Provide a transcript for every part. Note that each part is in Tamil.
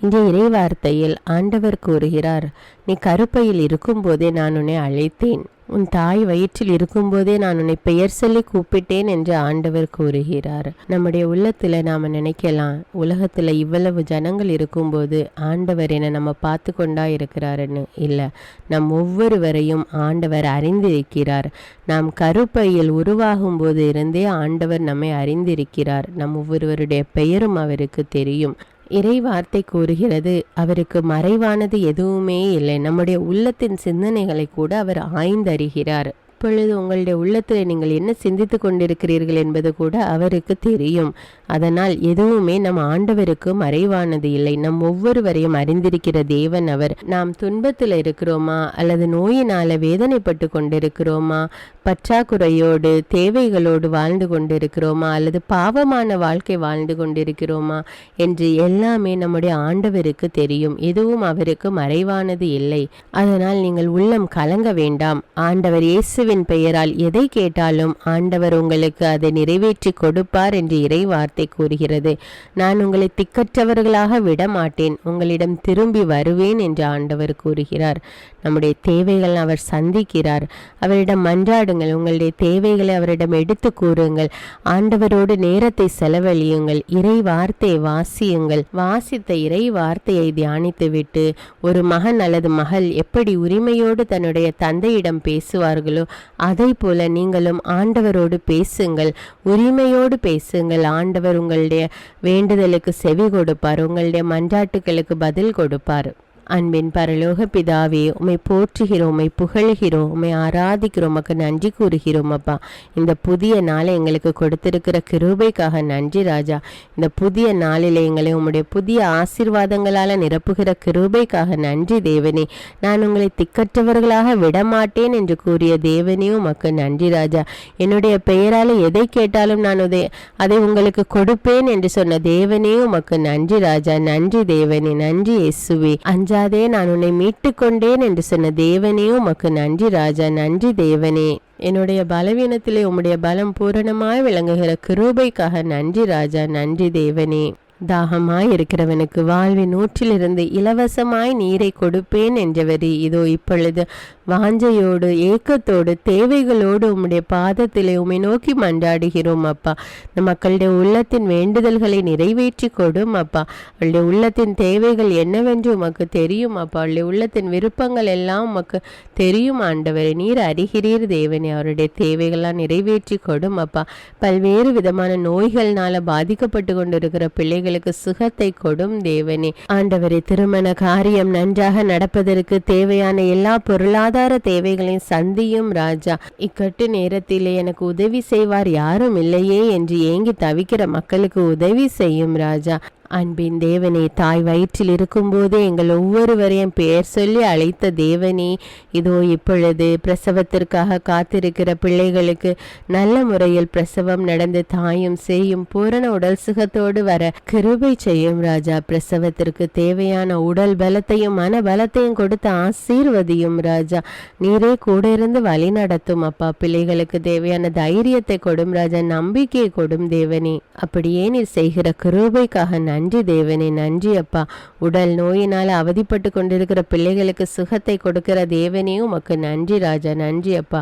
இங்கே இறைவார்த்தையில் ஆண்டவர் கூறுகிறார் நீ கருப்பையில் இருக்கும்போதே நான் உன்னை அழைத்தேன். உன் தாய் வயிற்றில் இருக்கும்போதே நான் உன்னை பெயர் சொல்லி கூப்பிட்டேன் என்று ஆண்டவர் கூறுகிறார். நம்முடைய உள்ளத்தில் நாம் நினைக்கலாம் உலகத்தில் இவ்வளவு ஜனங்கள் இருக்கும்போது ஆண்டவர் என நம்ம பார்த்து கொண்டா இருக்கிறாருன்னு. இல்லை நம் ஒவ்வொருவரையும் ஆண்டவர் அறிந்திருக்கிறார். நாம் கருப்பையில் உருவாகும் போது இருந்தே ஆண்டவர் நம்மை அறிந்திருக்கிறார். நம் ஒவ்வொருவருடைய பெயரும் அவருக்கு தெரியும். இறை வார்த்தை கூறுகிறது. அவருக்கு மறைவானது எதுவுமே இல்லை. நம்முடைய உள்ளத்தின் சிந்தனைகளை கூட அவர் ஆய்ந்தறிகிறார். இப்பொழுது உங்களுடைய உள்ளத்தில் நீங்கள் என்ன சிந்தித்து கொண்டிருக்கிறீர்கள் என்பது கூட அவருக்கு தெரியும். அதனால் எதுவுமே நம் ஆண்டவருக்கு மறைவானது இல்லை. நம் ஒவ்வொருவரையும் அறிந்திருக்கிற தேவன் அவர். நாம் துன்பத்தில் இருக்கிறோமா? அல்லது நோயினால வேதனைப்பட்டு கொண்டிருக்கிறோமா? பற்றாக்குறையோடு தேவைகளோடு வாழ்ந்து கொண்டிருக்கிறோமா? அல்லது பாவமான வாழ்க்கை வாழ்ந்து கொண்டிருக்கிறோமா? என்று எல்லாமே நம்முடைய ஆண்டவருக்கு தெரியும். எதுவும் அவருக்கு மறைவானது இல்லை. அதனால் நீங்கள் உள்ளம் கலங்க வேண்டாம். ஆண்டவர் இயேசுவின் பெயரால் எதை கேட்டாலும் ஆண்டவர் உங்களுக்கு அதை நிறைவேற்றி கொடுப்பார் என்று இறை வார்த்தை கூறுகிறது. நான் உங்களை திக்கற்றவர்களாக விட மாட்டேன் உங்களிடம் திரும்பி வருவேன் என்று ஆண்டவர் கூறுகிறார். நம்முடைய தேவைகள் அவர் சந்திக்கிறார். அவரிடம் மன்றாடுங்கள். உங்களுடைய தேவைகளை அவரிடம் எடுத்து கூறுங்கள். ஆண்டவரோடு நேரத்தை செலவழியுங்கள். இறை வார்த்தையை வாசியுங்கள். வாசித்த இறை வார்த்தையை தியானித்துவிட்டு ஒரு மகன் அல்லது மகள் எப்படி உரிமையோடு தன்னுடைய தந்தையிடம் பேசுவார்களோ அதை போல நீங்களும் ஆண்டவரோடு பேசுங்கள். உரிமையோடு பேசுங்கள். ஆண்டவர் உங்களுடைய வேண்டுதலுக்கு செவி கொடுப்பார். உங்களுடைய மன்றாட்டுகளுக்கு பதில் கொடுப்பார். அன்பின் பரலோக பிதாவே உம்மை போற்றுகிறோம் உமை புகழ்கிறோம் உம்மை ஆராதிக்கிறோம் உமக்கு நன்றி கூறுகிறோம் அப்பா. இந்த புதிய நாளை எங்களுக்கு கொடுத்திருக்கிற கிருபைக்காக நன்றி ராஜா. இந்த புதிய நாளில் எங்களை உம்முடைய புதிய ஆசீர்வாதங்களால் நிரப்புகிற கிருபைக்காக நன்றி தேவனே. நான் உங்களை திக்கற்றவர்களாக விடமாட்டேன் என்று கூறிய தேவனே உமக்கு நன்றி ராஜா. என்னுடைய பெயரால் எதை கேட்டாலும் நான் அதை அதை உங்களுக்கு கொடுப்பேன் என்று சொன்ன தேவனே உமக்கு நன்றி ராஜா. நன்றி தேவனே. நன்றி இயேசுவே. அஞ்சா அஞ்சாதே நான் உன்னை மீட்டு கொண்டேன் என்று சொன்ன தேவனே உமக்கு நன்றி ராஜா நன்றி தேவனே. என்னுடைய பலவீனத்திலே உம்முடைய பலம் பூரணமாய் விளங்குகிற கிருபைக்காக நன்றி ராஜா நன்றி தேவனே. தாகமாய் இருக்கிறவனுக்கு வாழ்வின் ஊற்றிலிருந்து இலவசமாய் நீரை கொடுப்பேன் என்றவரி. இதோ இப்பொழுது வாஞ்சையோடு ஏக்கத்தோடு தேவைகளோடு உம்முடைய பாதத்திலே உம்மை நோக்கி மன்றாடுகிறோம் அப்பா. இந்த மக்களுடைய உள்ளத்தின் வேண்டுதல்களை நிறைவேற்றி கொடும் அப்பா. அவளுடைய உள்ளத்தின் தேவைகள் என்னவென்று உமக்கு தெரியும் அப்பா. அவளுடைய உள்ளத்தின் விருப்பங்கள் எல்லாம் உமக்கு தெரியும் ஆண்டவரே. நீர் அறிகிறீர் தேவனே. அவருடைய தேவைகள்லாம் நிறைவேற்றி கொடும் அப்பா. பல்வேறு விதமான நோய்கள்னால பாதிக்கப்பட்டு கொண்டிருக்கிற எங்களுக்கு சுகத்தை கொடும் தேவனே. ஆண்டவரே திருமண காரியம் நன்றாக நடப்பதற்கு தேவையான எல்லா பொருளாதார தேவைகளையும் சந்தியும் ராஜா. இக்கட்டு நேரத்திலே எனக்கு உதவி செய்வார் யாரும் இல்லையே என்று ஏங்கி தவிக்கிற மக்களுக்கு உதவி செய்யும் ராஜா. அன்பின் தேவனே தாய் வயிற்றில் இருக்கும்போதே எங்கள் ஒவ்வொருவரையும் பெயர் சொல்லி அழைத்த தேவனே இதோ இப்பொழுது பிரசவத்திற்காக காத்திருக்கிற பிள்ளைகளுக்கு நல்ல முறையில் பிரசவம் நடந்து தாயும் செய்யும் பூரண உடல் சுகத்தோடு வர கிருபை செய்யும் ராஜா. பிரசவத்திற்கு தேவையான உடல் பலத்தையும் மன பலத்தையும் கொடுத்து ஆசீர்வதியும் ராஜா. நீரே கூட இருந்து வழி நடத்தும் அப்பா. பிள்ளைகளுக்கு தேவையான தைரியத்தை கொடும் ராஜா நம்பிக்கையை கொடும் தேவனே. அப்படியே நீர் செய்கிற கிருபைக்காக நன்றி நன்றி தேவனே நன்றி அப்பா. உடல் நோயினால் அவதிப்பட்டு கொண்டிருக்கிற பிள்ளைகளுக்கு சுகத்தை கொடுக்கிற தேவனே உமக்கு நன்றி ராஜா நன்றி அப்பா.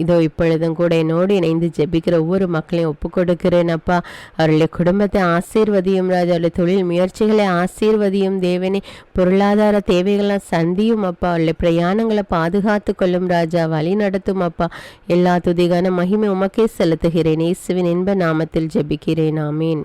இதோ இப்பொழுதும் கூட என்னோடு இணைந்து ஜெபிக்கிற ஒவ்வொரு மக்களையும் ஒப்பு கொடுக்கிறேன் அப்பா. அவருடைய குடும்பத்தை ஆசீர்வதியும் ராஜா அவருடைய தொழில் முயற்சிகளை ஆசீர்வதியும் தேவனே. பொருளாதார தேவைகள்லாம் சந்தியும் அப்பா. அவருடைய பிரயாணங்களை பாதுகாத்து கொள்ளும் ராஜா வழி நடத்தும் அப்பா. எல்லா துதிகான மகிமை உமக்கே செலுத்துகிறேன். இயேசுவின் இன்ப நாமத்தில் ஜெபிக்கிறேன். ஆமீன்.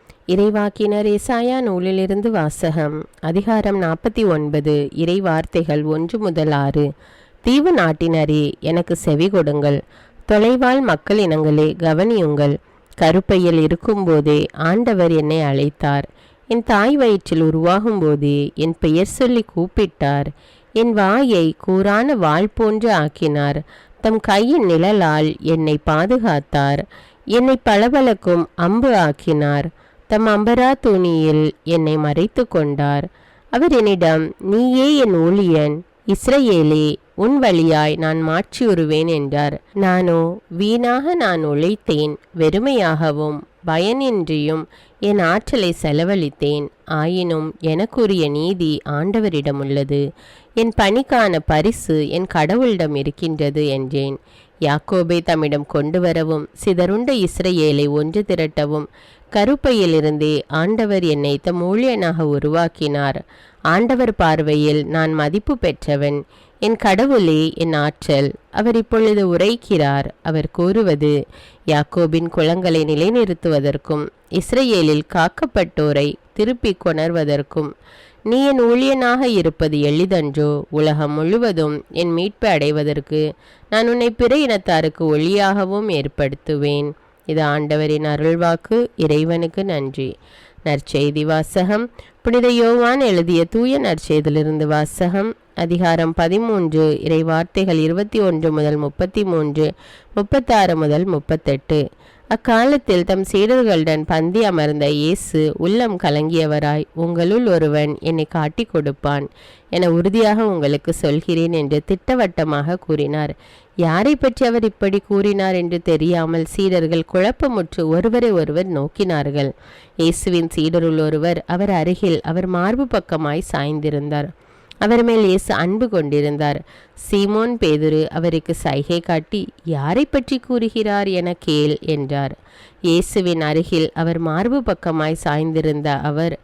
இறைவாக்கினர் இசாயா நூலிலிருந்து வாசகம் அதிகாரம் நாற்பத்தி ஒன்பது இறை வார்த்தைகள் ஒன்று முதல் ஆறு. தீவு நாட்டினரே எனக்கு செவி கொடுங்கள். தொலைவாழ் மக்கள் இனங்களே கவனியுங்கள். கருப்பையில் இருக்கும்போதே ஆண்டவர் என்னை அழைத்தார். என் தாய் வயிற்றில் உருவாகும் போதே என் பெயர் சொல்லி கூப்பிட்டார். என் வாயை கூரான வாள் போன்று ஆக்கினார். தம் கையின் நிழலால் என்னை பாதுகாத்தார். என்னை பளபளக்கும் அம்பு ஆக்கினார். தம் அம்பரா துணியில் என்னை மறைத்து கொண்டார் அவர் என்னிடம் நீயே என் ஊழியன் இஸ்ரேலே உன் வழியாய் நான் மாற்றி மாற்றியுறுவேன் என்றார். நானோ வீணாக நான் உழைத்தேன் வெறுமையாகவும் பயனின்றியும் என் ஆற்றலை செலவழித்தேன். ஆயினும் எனக்குரிய நீதி ஆண்டவரிடம் உள்ளது. என் பணிக்கான பரிசு என் கடவுளிடம் இருக்கின்றது என்றேன். யாக்கோபை தம்மிடம் கொண்டு வரவும் சிதறுண்ட இஸ்ரேலை ஒன்று திரட்டவும் கருப்பையிலிருந்தே ஆண்டவர் என்னை தம் ஊழியனாக உருவாக்கினார். ஆண்டவர் பார்வையில் நான் மதிப்பு பெற்றவன். என் கடவுளே என் ஆற்றல். அவர் இப்பொழுது உரைக்கிறார். அவர் கூறுவது யாக்கோபின் குளங்களை நிலைநிறுத்துவதற்கும் இஸ்ரேலில் காக்கப்பட்டோரை திருப்பிக் கொணர்வதற்கும். நீ என் ஊழியனாக இருப்பது எளிதன்றோ? உலகம் முழுவதும் என் மீட்பை அடைவதற்கு நான் உன்னை பிற இனத்தாருக்கு ஒளியாகவும் ஏற்படுத்துவேன். இது ஆண்டவரின் அருள்வாக்கு. இறைவனுக்கு நன்றி. நற்செய்தி வாசகம். புனித யோவான் எழுதிய தூய நற்செய்திலிருந்து வாசகம். அதிகாரம் பதிமூன்று. இறை வார்த்தைகள் இருபத்தி ஒன்று முதல் முப்பத்தி மூன்று முப்பத்தாறு முதல் முப்பத்தெட்டு. அக்காலத்தில் தம் சீடர்களுடன் பந்தி அமர்ந்த இயேசு உள்ளம் கலங்கியவராய் உங்களுள் ஒருவன் என்னை காட்டிக் கொடுப்பான் என உறுதியாக உங்களுக்கு சொல்கிறேன் என்று திட்டவட்டமாக கூறினார். யாரை பற்றி அவர் இப்படி கூறினார் என்று தெரியாமல் சீடர்கள் குழப்பமுற்று ஒருவரை ஒருவர் நோக்கினார்கள். இயேசுவின் சீடருள் ஒருவர் அவர் அருகில் அவர் மார்பு பக்கமாய் சாய்ந்திருந்தார். அவர் மேல் இயேசு அன்பு கொண்டிருந்தார். சீமோன் பேதுரு அவருக்கு சைகை காட்டி யாரை பற்றி கூறுகிறார் என கேள் என்றார். இயேசுவின் அருகில் அவர் மார்பு பக்கமாய் சாய்ந்திருந்த அவர்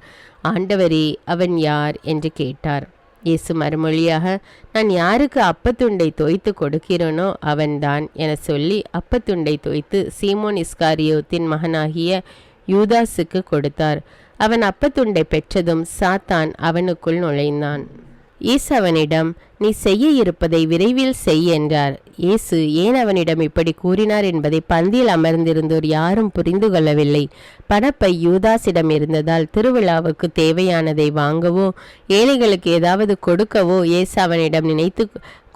ஆண்டவரே அவன் யார்? என்று கேட்டார். இயேசு மறுமொழியாக நான் யாருக்கு அப்பத்துண்டை தோய்த்து கொடுக்கிறேனோ அவன்தான் என சொல்லி அப்பத்துண்டை தோய்த்து சீமோன் இஸ்காரியோத்தின் மகனாகிய யூதாஸுக்கு கொடுத்தார். அவன் அப்பத்துண்டை பெற்றதும் சாத்தான் அவனுக்குள் நுழைந்தான். இயேசு அவனிடம் நீ செய்ய இருப்பதை விரைவில் செய் என்றார். இயேசு ஏன் அவனிடம் இப்படி கூறினார் என்பதை பந்தியில் அமர்ந்திருந்தோர் யாரும் புரிந்து கொள்ளவில்லை. பணப்பை யூதாஸிடம் இருந்ததால் திருவிழாவுக்கு தேவையானதை வாங்கவோ ஏழைகளுக்கு ஏதாவது கொடுக்கவோ இயேசு அவனிடம் நினைத்து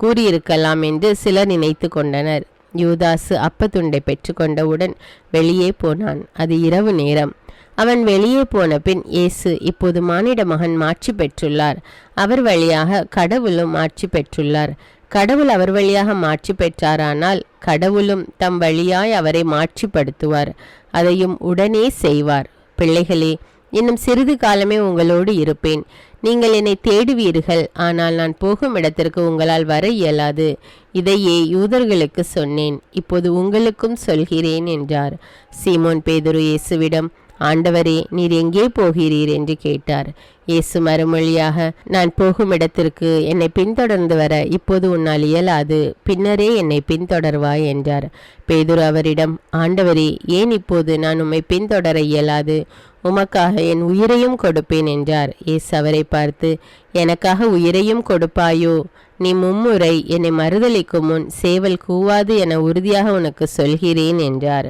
கூறியிருக்கலாம் என்று சிலர் நினைத்து கொண்டனர். யூதாசு அப்பத்துண்டை பெற்றுக்கொண்டவுடன் வெளியே போனான். அது இரவு நேரம். அவன் வெளியே போன பின் இயேசு இப்போது மானிட மகன் மாட்சி பெற்றுள்ளார். அவர் வழியாக கடவுளும் மாட்சி பெற்றுள்ளார். கடவுள் அவர் வழியாக மாட்சி பெற்றாரானால் கடவுளும் தம் வழியாய் அவரை மாட்சிப்படுத்துவார் அதையும் உடனே செய்வார். பிள்ளைகளே இன்னும் சிறிது காலமே உங்களோடு இருப்பேன். நீங்கள் என்னை தேடுவீர்கள். ஆனால் நான் போகும் இடத்திற்கு உங்களால் வர இயலாது. இதையே யூதர்களுக்கு சொன்னேன். இப்போது உங்களுக்கும் சொல்கிறேன் என்றார். சீமோன் பேதுரு இயேசுவிடம் ஆண்டவரே நீர் எங்கே போகிறீர்? என்று கேட்டார். இயேசு மறுமொழியாக நான் போகும் இடத்திற்கு என்னை பின்தொடர்ந்து வர இப்போது உன்னால் இயலாது. பின்னரே என்னை பின்தொடர்வாய் என்றார். பேதுரு அவரிடம் ஆண்டவரே ஏன் இப்போது நான் உம்மை பின்தொடர இயலாது? உமக்காக என் உயிரையும் கொடுப்பேன் என்றார். இயேசு அவரை பார்த்து எனக்காக உயிரையும் கொடுப்பாயோ? நீ மும்முறை என்னை மறுதளிக்கும் முன் சேவல் கூவாது என உறுதியாக உனக்கு சொல்கிறேன் என்றார்.